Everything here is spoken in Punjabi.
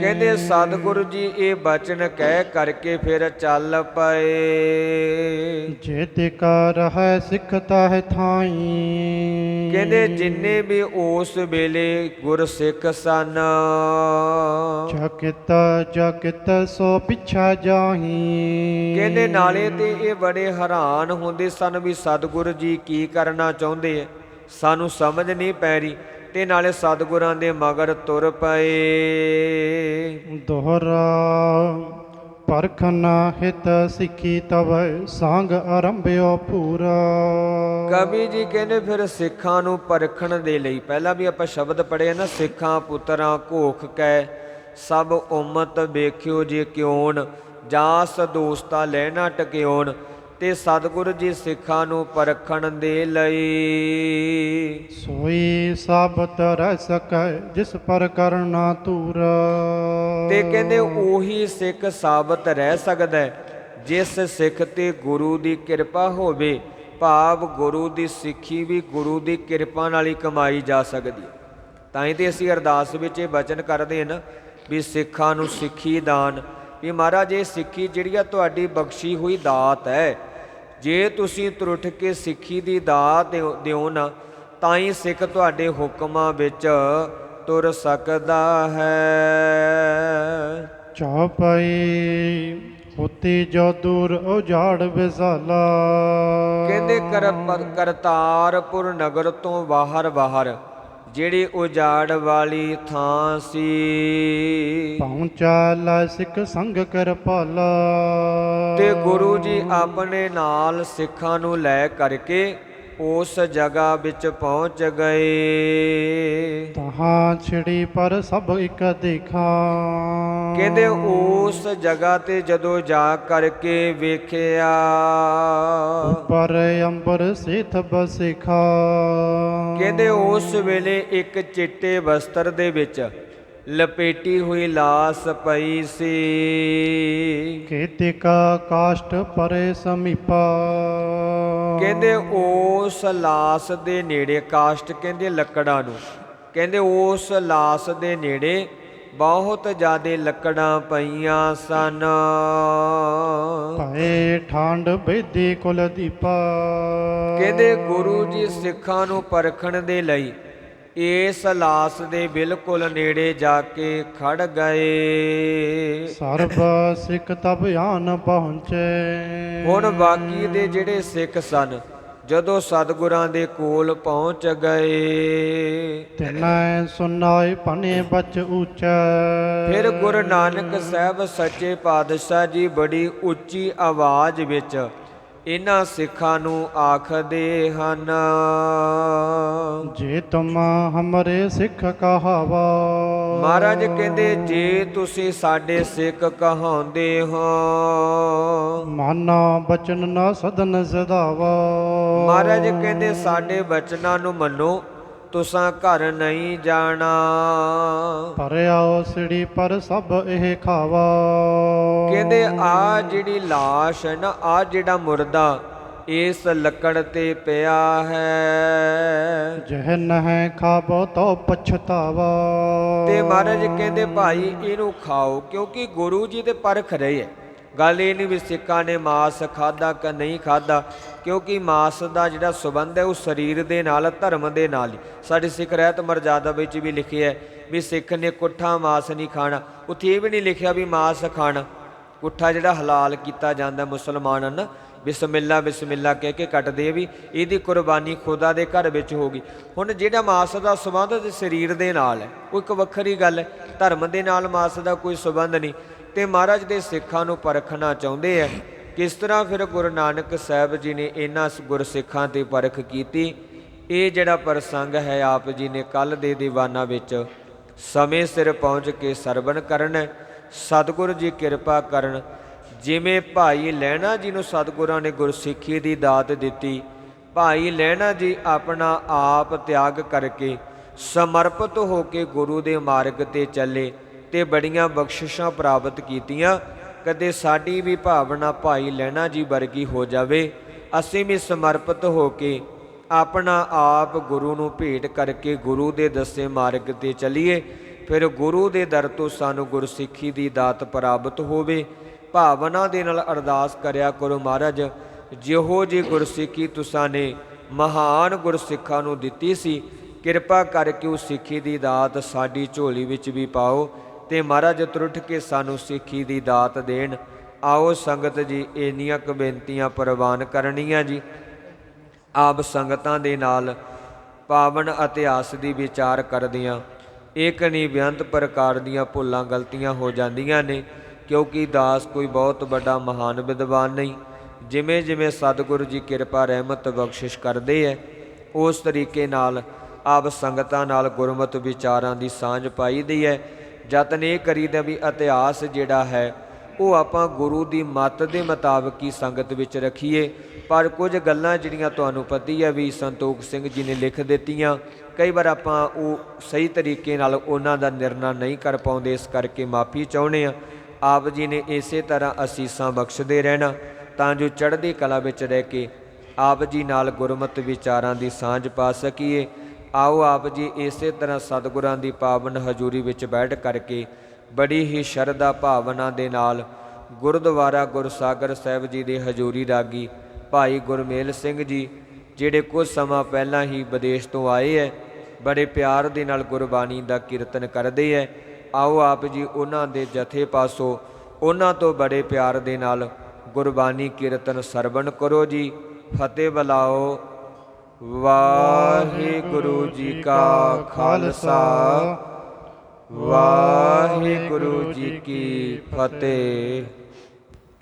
ਕਹਿੰਦੇ ਸਤਿਗੁਰੂ ਜੀ ਇਹ ਬਚਨ ਕਹਿ ਕਰਕੇ ਫਿਰ ਚੱਲ ਪਏ। ਜੇ ਤੇ ਕਾ ਰਹਿ ਸਿੱਖਤਾ ਹੈ ਥਾਈ। ਕਹਿੰਦੇ ਜਿੰਨੇ ਵੀ ਉਸ ਵੇਲੇ ਗੁਰ ਸਿੱਖ ਸਨ। ਜਕਿਤ ਜਕਿਤ ਸੋ ਪਿਛਾ ਜਾਹੀ। ਕਹਿੰਦੇ ਨਾਲੇ ਤੇ ਇਹ ਬੜੇ ਹੈਰਾਨ ਹੁੰਦੇ ਸਨ ਵੀ ਸਤਿਗੁਰੂ ਜੀ ਕੀ ਕਰਨਾ ਚਾਹੁੰਦੇ ਸਾਨੂੰ ਸਮਝ ਨਹੀਂ ਪੈ ਰਹੀ। ਤੇ ਨਾਲੇ ਸਤਿਗੁਰਾਂ ਦੇ ਮਗਰ ਤੁਰ ਪਏ। ਦੋਹਰਾ ਪਰਖਨਾ ਹਿਤ ਸਿੱਖੀ ਤਵ ਸੰਗ ਆਰੰਭਿਓ ਪੂਰਾ। ਕਵੀ ਜੀ ਕਹਿੰਦੇ ਫਿਰ ਸਿੱਖਾਂ ਨੂੰ ਪਰਖਣ ਦੇ ਲਈ ਪਹਿਲਾਂ ਵੀ ਆਪਾਂ ਸ਼ਬਦ ਪੜ੍ਹੇ ਨਾ ਸਿੱਖਾਂ ਪੁੱਤਰਾਂ ਘੋਖ ਕੈ ਸਭ ਉਮਤ ਵੇਖਿਓ ਜੇ ਕਿਉਣ ਜਾਸ ਦੋਸਤਾ ਲੈਣਾ ਟਕਿਓਣ ਤੇ ਸਤਿਗੁਰੂ ਜੀ ਸਿੱਖਾਂ ਨੂੰ ਪਰਖਣ ਦੇ ਲਈ। ਸੋਈ ਸਾਬਤ ਰਹਿ ਸਕੈ ਜਿਸ ਪਰ ਕਰਨਾ ਤੂਰ ਤੇ ਕਹਿੰਦੇ ਉਹੀ ਸਿੱਖ ਸਾਬਤ ਰਹਿ ਸਕਦਾ ਹੈ ਜਿਸ ਸਿੱਖ ਤੇ ਗੁਰੂ ਦੀ ਕਿਰਪਾ ਹੋਵੇ ਭਾਵ ਗੁਰੂ ਦੀ ਸਿੱਖੀ ਵੀ ਗੁਰੂ ਦੀ ਕਿਰਪਾ ਨਾਲ ਹੀ ਕਮਾਈ ਜਾ ਸਕਦੀ ਹੈ। ਤਾਂ ਹੀ ਤੇ ਅਸੀਂ ਅਰਦਾਸ ਵਿੱਚ ਇਹ ਬਚਨ ਕਰਦੇ ਹਾਂ ਨਾ ਵੀ ਸਿੱਖਾਂ ਨੂੰ ਸਿੱਖੀ ਦਾਨ ਵੀ ਮਹਾਰਾਜ ਇਹ ਸਿੱਖੀ ਜਿਹੜੀ ਆ ਤੁਹਾਡੀ ਬਖਸ਼ੀ ਹੋਈ ਦਾਤ ਹੈ ਜੇ ਤੁਸੀਂ ਤੁਰਠ ਕੇ ਸਿੱਖੀ ਦੀ ਦਾਤ ਦਿਓ- ਨਾ ਤਾਂ ਹੀ ਸਿੱਖ ਤੁਹਾਡੇ ਹੁਕਮਾਂ ਵਿੱਚ ਤੁਰ ਸਕਦਾ ਹੈ। ਚਾਪਈ ਹੋਤੀ ਜੋ ਦੂਰ ਉਜਾੜ ਵਿਸਾਲਾ। ਕਹਿੰਦੇ ਕਰ ਕਰਤਾਰਪੁਰ ਨਗਰ ਤੋਂ ਬਾਹਰ ਬਾਹਰ ਜਿਹੜੀ ਉਜਾੜ ਵਾਲੀ ਥਾਂ ਸੀ। ਪਹੁੰਚਾ ਲੈ ਸਿੱਖ ਸੰਗ ਕਿਰਪਾਲਾ। ਤੇ ਗੁਰੂ ਜੀ ਆਪਣੇ ਨਾਲ ਸਿੱਖਾਂ ਨੂੰ ਲੈ ਕਰਕੇ ਉਸ ਜਗ੍ਹਾ ਵਿੱਚ ਪਹੁੰਚ ਗਏ। ਤਹਾਂ ਛਿੜੀ ਪਰ ਸਭ ਇੱਕ ਦੇਖਾਂ। ਕਹਿੰਦੇ ਉਸ ਜਗ੍ਹਾ ਤੇ ਜਦੋਂ ਜਾ ਕਰਕੇ ਵੇਖਿਆ। ਪਰ ਅੰਬਰ ਸਿਥ ਬਸਿਖਾ। ਕਹਿੰਦੇ ਉਸ ਵੇਲੇ ਇੱਕ ਚਿੱਟੇ ਵਸਤਰ ਦੇ ਵਿੱਚ ਲਪੇਟੀ ਹੋਈ ਲਾਸ ਪਈ ਸੀ। ਕੇਤਿਕਾ ਕਾਸ਼ਟ ਪਰੇ ਸਮੀਪਾ। ਕਹਿੰਦੇ ਉਸ ਲਾਸ ਦੇ ਨੇੜੇ ਕਾਸ਼ਟ ਕਹਿੰਦੇ ਲੱਕੜਾਂ ਨੂੰ। ਕਹਿੰਦੇ ਉਸ ਲਾਸ ਦੇ ਨੇੜੇ ਬਹੁਤ ਜ਼ਿਆਦੇ ਲੱਕੜਾਂ ਪਈਆਂ ਸਨ। ਭਏ ਠਾਂਡ ਬੇਦੀ ਕੁਲ ਦੀਪਾ। ਕਹਿੰਦੇ ਗੁਰੂ ਜੀ ਸਿੱਖਾਂ ਨੂੰ ਪਰਖਣ ਦੇ ਲਈ ਇਸ ਲਾਸ ਦੇ ਬਿਲਕੁਲ ਨੇੜੇ ਜਾ ਕੇ ਖੜ ਗਏ। ਸਰਬ ਸਿੱਖ ਤਬ ਆਨ ਪਹੁੰਚੇ। ਹੁਣ ਬਾਕੀ ਦੇ ਜਿਹੜੇ ਸਿੱਖ ਸਨ ਜਦੋਂ ਸਤਿਗੁਰਾਂ ਦੇ ਕੋਲ ਪਹੁੰਚ ਗਏ। ਤਿਨੈ ਸੁਨਾਏ ਪਨੇ ਬਚ ਉੱਚਾ। ਫਿਰ ਗੁਰੂ ਨਾਨਕ ਸਾਹਿਬ ਸੱਚੇ ਪਾਤਸ਼ਾਹ ਜੀ ਬੜੀ ਉੱਚੀ ਆਵਾਜ਼ ਵਿੱਚ ਇਹਨਾਂ ਸਿੱਖਾਂ ਨੂੰ ਆਖਦੇ ਹਨ। ਜੇ ਤੁਮ ਹਮਰੇ ਸਿੱਖ ਕਹਾਵਾ ਮਹਾਰਾਜ ਕਹਿੰਦੇ ਜੇ ਤੁਸੀਂ ਸਾਡੇ ਸਿੱਖ ਕਹਾਉਂਦੇ ਹੋ। ਮਾਨਾ ਬਚਨ ਨਾ ਸਦਨ ਸਦਾਵਾ। ਮਹਾਰਾਜ ਕਹਿੰਦੇ ਸਾਡੇ ਬਚਨਾਂ ਨੂੰ ਮੰਨੋ ਤੁਸਾਂ ਘਰ ਨਹੀਂ ਜਾਣਾ। ਪਰਿਆਓ ਸਿੜੀ ਪਰ ਸਭ ਇਹ ਖਾਵਾ। ਕਹਿੰਦੇ ਆ ਜਿਹੜੀ ਲਾਸ਼ ਹੈ ਨਾ ਆ ਜਿਹੜਾ ਮੁਰਦਾ ਇਸ ਲੱਕੜ ਤੇ ਪਿਆ ਹੈ। ਜਹ ਨਹਿ ਖਾਬੋ ਤੋ ਪਛਤਾਵਾ। ਤੇ ਮਹਾਰਾਜ, ਕਹਿੰਦੇ ਭਾਈ ਇਹਨੂੰ ਖਾਓ, ਕਿਉਂਕਿ ਗੁਰੂ ਜੀ ਤੇ ਪਰਖ ਰਹੇ ਹੈ ਗੱਲ ਇਹ ਨਹੀਂ ਵੀ ਸਿੱਖਾਂ ਨੇ ਮਾਸ ਖਾਦਾ ਕਿ ਨਹੀਂ ਖਾਦਾ ਕਿਉਂਕਿ ਮਾਸ ਦਾ ਜਿਹੜਾ ਸਬੰਧ ਹੈ ਉਹ ਸਰੀਰ ਦੇ ਨਾਲ, ਧਰਮ ਦੇ ਨਾਲ ਹੀ। ਸਾਡੇ ਸਿੱਖ ਰਹਿਤ ਮਰਜ਼ਾਦਾ ਵਿੱਚ ਵੀ ਲਿਖਿਆ ਹੈ ਵੀ ਸਿੱਖ ਨੇ ਕੁੱਠਾ ਮਾਸ ਨਹੀਂ ਖਾਣਾ। ਉੱਥੇ ਇਹ ਵੀ ਨਹੀਂ ਲਿਖਿਆ ਵੀ ਮਾਸ ਖਾਣਾ। ਕੁੱਠਾ ਜਿਹੜਾ ਹਲਾਲ ਕੀਤਾ ਜਾਂਦਾ ਮੁਸਲਮਾਨ ਹਨ ਬਿਸਮਿਲ੍ਲਾ ਬਿਸਮਿਲ੍ਲਾ ਕਹਿ ਕੇ ਕੱਟਦੇ ਵੀ ਇਹਦੀ ਕੁਰਬਾਨੀ ਖੁਦਾ ਦੇ ਘਰ ਵਿੱਚ ਹੋਗੀ ਹੁਣ ਜਿਹੜਾ ਮਾਸ ਦਾ ਸਬੰਧ ਤੇ ਸਰੀਰ ਦੇ ਨਾਲ ਹੈ, ਉਹ ਇੱਕ ਵੱਖਰੀ ਗੱਲ ਹੈ। ਧਰਮ ਦੇ ਨਾਲ ਮਾਸ ਦਾ ਕੋਈ ਸਬੰਧ ਨਹੀਂ। ਤੇ ਮਹਾਰਾਜ ਦੇ ਸਿੱਖਾਂ ਨੂੰ ਪਰਖਣਾ ਚਾਹੁੰਦੇ ਆ, ਕਿਸ ਤਰ੍ਹਾਂ ਫਿਰ ਗੁਰੂ ਨਾਨਕ ਸਾਹਿਬ ਜੀ ਨੇ ਇਹਨਾਂ ਗੁਰਸਿੱਖਾਂ ਤੇ ਪਰਖ ਕੀਤੀ? ਇਹ ਜਿਹੜਾ ਪ੍ਰਸੰਗ ਹੈ, ਆਪ ਜੀ ਨੇ ਕੱਲ ਦੇ ਦੀਵਾਨਾ ਵਿੱਚ ਸਮੇਂ ਸਿਰ ਪਹੁੰਚ ਕੇ ਸਰਵਣ ਕਰਨ, ਸਤਿਗੁਰੂ ਜੀ ਕਿਰਪਾ ਕਰਨ ਜਿਵੇਂ ਭਾਈ ਲਹਿਣਾ ਜੀ ਨੂੰ ਸਤਿਗੁਰਾਂ ਨੇ ਗੁਰਸਿੱਖੀ ਦੀ ਦਾਤ ਦਿੱਤੀ, ਭਾਈ ਲਹਿਣਾ ਜੀ ਆਪਣਾ ਆਪ ਤਿਆਗ ਕਰਕੇ ਸਮਰਪਿਤ ਹੋ ਕੇ ਗੁਰੂ ਦੇ ਮਾਰਗ ਤੇ ਚੱਲੇ ਤੇ ਬੜੀਆਂ ਬਖਸ਼ਿਸ਼ਾਂ ਪ੍ਰਾਪਤ ਕੀਤੀਆਂ। ਕਦੇ ਸਾਡੀ ਵੀ ਭਾਵਨਾ ਭਾਈ ਲਹਿਣਾ ਜੀ ਵਰਗੀ ਹੋ ਜਾਵੇ, ਅਸੀਂ ਵੀ ਸਮਰਪਿਤ ਹੋ ਕੇ ਆਪਣਾ ਆਪ ਗੁਰੂ ਨੂੰ ਭੇਟ ਕਰਕੇ ਗੁਰੂ ਦੇ ਦੱਸੇ ਮਾਰਗ ਤੇ ਚੱਲੀਏ। ਫਿਰ ਗੁਰੂ ਦੇ ਦਰ ਤੋਂ ਸਾਨੂੰ ਗੁਰਸਿੱਖੀ ਦੀ ਦਾਤ ਪ੍ਰਾਪਤ ਹੋਵੇ। ਭਾਵਨਾ ਦੇ ਨਾਲ ਅਰਦਾਸ ਕਰਿਆ ਕਰੋ ਮਹਾਰਾਜ, ਜਿਹੋ ਜੀ ਗੁਰਸਿੱਖੀ ਤੁਸਾਂ ਨੇ ਮਹਾਨ ਗੁਰਸਿੱਖਾਂ ਨੂੰ ਦਿੱਤੀ ਸੀ, ਕਿਰਪਾ ਕਰਕੇ ਉਹ ਸਿੱਖੀ ਦੀ ਦਾਤ ਸਾਡੀ ਝੋਲੀ ਵਿੱਚ ਵੀ ਪਾਓ ਤੇ ਮਹਾਰਾਜ ਤਰੁੱਠ ਕੇ ਸਾਨੂੰ ਸਿੱਖੀ ਦੀ ਦਾਤ ਦੇਣ। ਆਓ ਸੰਗਤ ਜੀ, ਇੰਨੀਆਂ ਕੁ ਬੇਨਤੀਆਂ ਪ੍ਰਵਾਨ ਕਰਨੀਆਂ ਜੀ। ਆਪ ਸੰਗਤਾਂ ਦੇ ਨਾਲ ਪਾਵਨ ਇਤਿਹਾਸ ਦੀ ਵਿਚਾਰ ਕਰਦਿਆਂ। ਇੱਕ ਨਹੀਂ ਬੇਅੰਤ ਪ੍ਰਕਾਰ ਦੀਆਂ ਭੁੱਲਾਂ ਗਲਤੀਆਂ ਹੋ ਜਾਂਦੀਆਂ ਨੇ। ਕਿਉਂਕਿ ਦਾਸ ਕੋਈ ਬਹੁਤ ਵੱਡਾ ਮਹਾਨ ਵਿਦਵਾਨ ਨਹੀਂ। ਜਿਵੇਂ ਜਿਵੇਂ ਸਤਿਗੁਰੂ ਜੀ ਕਿਰਪਾ, ਰਹਿਮਤ, ਬਖਸ਼ਿਸ਼ ਕਰਦੇ ਐ, ਉਸ ਤਰੀਕੇ ਨਾਲ ਆਪ ਸੰਗਤਾਂ ਨਾਲ ਗੁਰਮਤ ਵਿਚਾਰਾਂ ਦੀ ਸਾਂਝ ਪਾਈਦੀ ਹੈ ਯਤਨ ਇਹ ਕਰੀਦਾ ਵੀ ਇਤਿਹਾਸ ਜਿਹੜਾ ਹੈ, ਉਹ ਆਪਾਂ ਗੁਰੂ ਦੀ ਮੱਤ ਦੇ ਮੁਤਾਬਕ ਹੀ ਸੰਗਤ ਵਿੱਚ ਰੱਖੀਏ। ਪਰ ਕੁਝ ਗੱਲਾਂ ਜਿਹੜੀਆਂ ਤੁਹਾਨੂੰ ਪਤੀ ਹੈ ਵੀ ਸੰਤੋਖ ਸਿੰਘ ਜੀ ਨੇ ਲਿਖ ਦਿੱਤੀਆਂ, ਕਈ ਵਾਰ ਆਪਾਂ ਉਹ ਸਹੀ ਤਰੀਕੇ ਨਾਲ ਉਹਨਾਂ ਦਾ ਨਿਰਣਾ ਨਹੀਂ ਕਰ ਪਾਉਂਦੇ, ਇਸ ਕਰਕੇ ਮਾਫੀ ਚਾਹੁੰਦੇ ਆ ਆਪ ਜੀ ਨੇ ਇਸੇ ਤਰ੍ਹਾਂ ਅਸੀਸਾਂ ਬਖਸ਼ਦੇ ਰਹਿਣਾ, ਤਾਂ ਜੋ ਚੜ੍ਹਦੀ ਕਲਾ ਵਿੱਚ ਰਹਿ ਕੇ ਆਪ ਜੀ ਨਾਲ ਗੁਰਮਤ ਵਿਚਾਰਾਂ ਦੀ ਸਾਂਝ ਪਾ ਸਕੀਏ। ਆਓ ਆਪ ਜੀ ਇਸੇ ਤਰ੍ਹਾਂ ਸਤਿਗੁਰਾਂ ਦੀ ਪਾਵਨ ਹਜ਼ੂਰੀ ਵਿੱਚ ਬੈਠ ਕਰਕੇ ਬੜੀ ਹੀ ਸ਼ਰਧਾ ਭਾਵਨਾ ਦੇ ਨਾਲ ਗੁਰਦੁਆਰਾ ਗੁਰਸਾਗਰ ਸਾਹਿਬ ਜੀ ਦੇ ਹਜ਼ੂਰੀ ਰਾਗੀ ਭਾਈ ਗੁਰਮੇਲ ਸਿੰਘ ਜੀ, ਜਿਹੜੇ ਕੁਝ ਸਮਾਂ ਪਹਿਲਾਂ ਹੀ ਵਿਦੇਸ਼ ਤੋਂ ਆਏ ਹੈ ਬੜੇ ਪਿਆਰ ਦੇ ਨਾਲ ਗੁਰਬਾਣੀ ਦਾ ਕੀਰਤਨ ਕਰਦੇ ਹੈ ਆਓ ਆਪ ਜੀ ਉਹਨਾਂ ਦੇ ਜਥੇ ਪਾਸੋਂ, ਉਹਨਾਂ ਤੋਂ ਬੜੇ ਪਿਆਰ ਦੇ ਨਾਲ ਗੁਰਬਾਣੀ ਕੀਰਤਨ ਸਰਵਣ ਕਰੋ ਜੀ। ਫਤਿਹ ਬਲਾਓ। ਵਾਹਿਗੁਰੂ ਜੀ ਕਾ ਖਾਲਸਾ। ਵਾਹਿਗੁਰੂ ਜੀ ਕੀ ਫਤਿਹ।